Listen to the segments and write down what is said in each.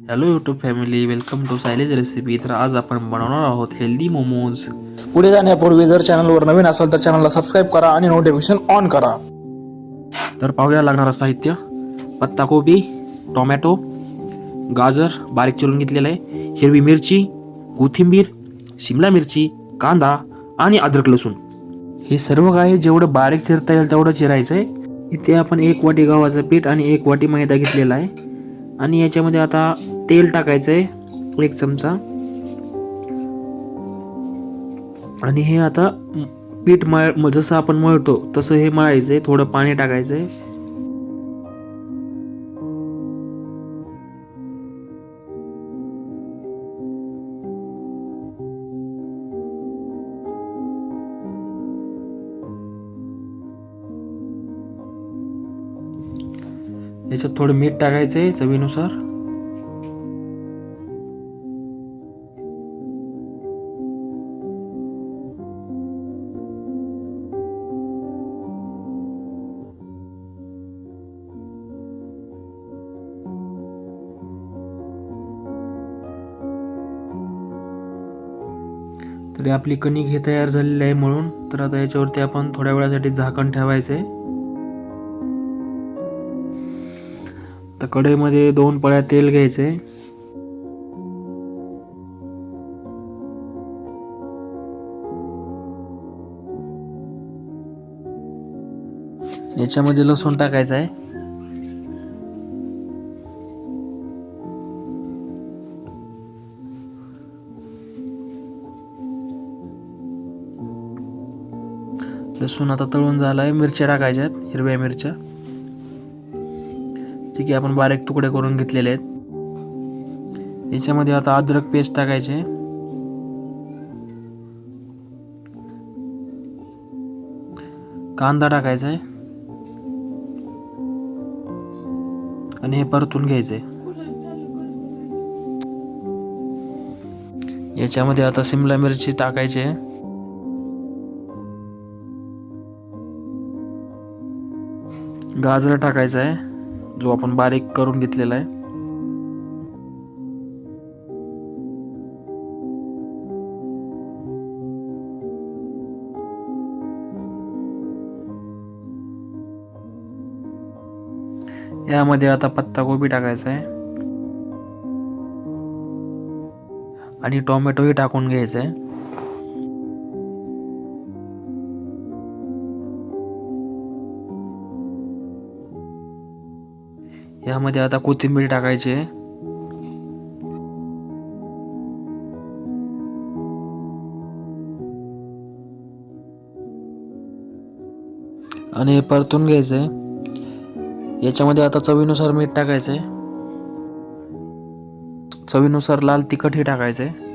Hello YouTube family welcome to silage recipe तर आज आपण बनवणार आहोत हेल्दी मोमोज पुढे जाण्यापूर्वी जर चॅनलवर नवीन असाल तर चॅनलला सबस्क्राईब करा आणि नोटिफिकेशन ऑन करा. तर पाहूया लागणारं साहित्य. पत्ताकोबी टोमॅटो गाजर बारीक चिरून घेतलेलं आहे. हिरवी मिरची कोथिंबीर शिमला मिरची कांदा आणि अद्रक लसूण. हे सर्व काय जेवढं बारीक चिरता येईल तेवढं चिरायचं आहे. इथे आपण एक वाटी गव्हाचं पीठ आणि एक वाटी मैदा घेतलेला आहे. आणि याच्यामध्ये आता तेल टाकायचं आहे एक चमचा. आणि हे आता पीठ मळ म- जसं आपण मळतो तसं हे मळायचं आहे थोडं पाणी टाकायचं आहे याच्यात थोडं मीठ टाकायचं आहे चवीनुसार. तरी आपली कणिक हे तयार झालेली आहे म्हणून तर आता याच्यावरती आपण थोड्या वेळासाठी झाकण ठेवायचं. आहे तर कढईमध्ये दोन पळ्या तेल घ्यायचे. याच्यामध्ये लसूण टाकायचं आहे. लसूण आता तळून झाला आहे मिरच्या टाकायच्या आहेत हिरव्या मिरच्या. ठीक आहे आपण बारीक तुकडे करून घेतलेले आहेत. याच्यामध्ये आता अद्रक पेस्ट टाकायचे. कांदा टाकायचा आहे आणि हे परतून घ्यायचे याच्यामध्ये आता सिमला मिरची टाकायची आहे. गाजर टाकायचा आहे जो आपण बारीक करून घेतलेला आहे. यामध्ये आता पत्ताकोबी टाकायचा आहे. आणि टोमॅटोही टाकून घ्यायचा आहे. यामध्ये आता कोथिंबीर टाकायची आहे. आणि हे परतून घ्यायचं आहे याच्यामध्ये आता चवीनुसार मीठ टाकायचं आहे चवीनुसार लाल तिखटही टाकायचं आहे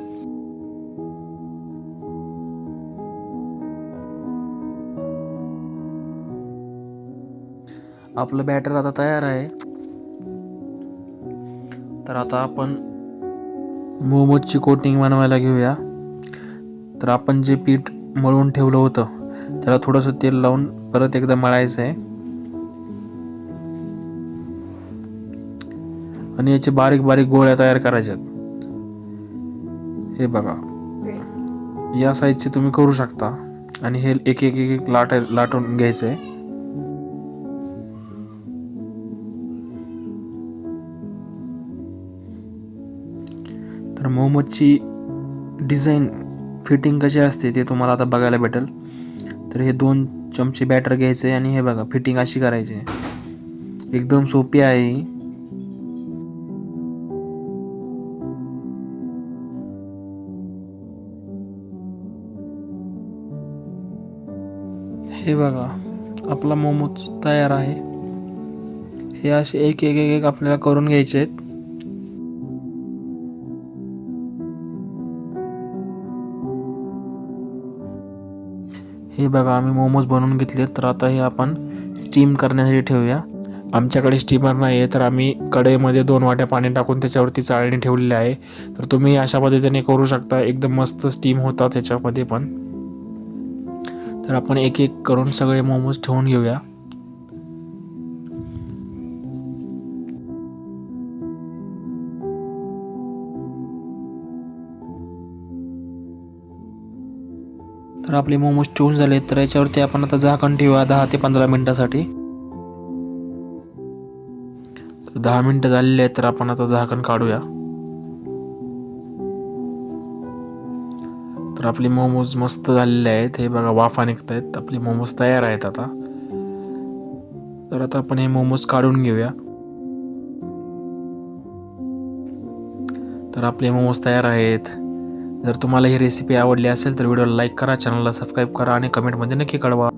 आपलं बॅटर आता तयार आहे. तर आता आपण मोमोजची कोटिंग बनवायला घेऊया. तर आपण जे पीठ मळून ठेवलं होतं त्याला थोडंसं तेल लावून परत एकदा मळायचं आहे आणि याचे बारीक बारीक गोळ्या तयार करायच्यात. हे बघा. या साईजचे तुम्ही करू शकता. आणि हे एक एक एक एक लाट लाटून घ्यायचं आहे मोहम्मदची मोमोजची डिझाईन फिटिंग कशी असते ते तुम्हाला आता बघायला भेटेल. तर हे दोन चमचे बॅटर घ्यायचे आणि हे बघा फिटिंग अशी करायची. एकदम सोपी आहे हे. बघा आपला मोमोज तयार आहे. हे असे एक एक एक एक आपल्याला करून घ्यायचे आहेत. हे बघा आम्ही मोमोज बनवून घेतले तर आता हे आपण स्टीम करण्यासाठी ठेवूया. आमच्याकडे स्टीमर नाही आहे तर आम्ही कढईमध्ये दोन वाट्या पाणी टाकून त्याच्यावरती चाळणी ठेवलेली आहे. तर तुम्ही अशा पद्धतीने करू शकता. एकदम मस्त स्टीम होतात ह्याच्यामध्ये पण. तर आपण एक एक करून सगळे मोमोज ठेवून घेऊया. तर आपले मोमोज ठेवून झाले तर याच्यावरती आपण आता झाकण ठेवा दहा ते पंधरा मिनटासाठी. तर दहा मिनटं झालेली आहेत तर आपण आता झाकण काढूया. तर आपले मोमोज मस्त झालेले आहेत हे बघा वाफा निघत आहेत आपले मोमोज तयार आहेत आता. तर आता आपण हे मोमोज काढून घेऊया. तर आपले मोमोज तयार आहेत. जर तुम्हाला ही रेसिपी आवडली असेल तर व्हिडिओला लाईक करा चॅनलला सबस्क्राईब करा आणि कमेंटमध्ये नक्की कळवा.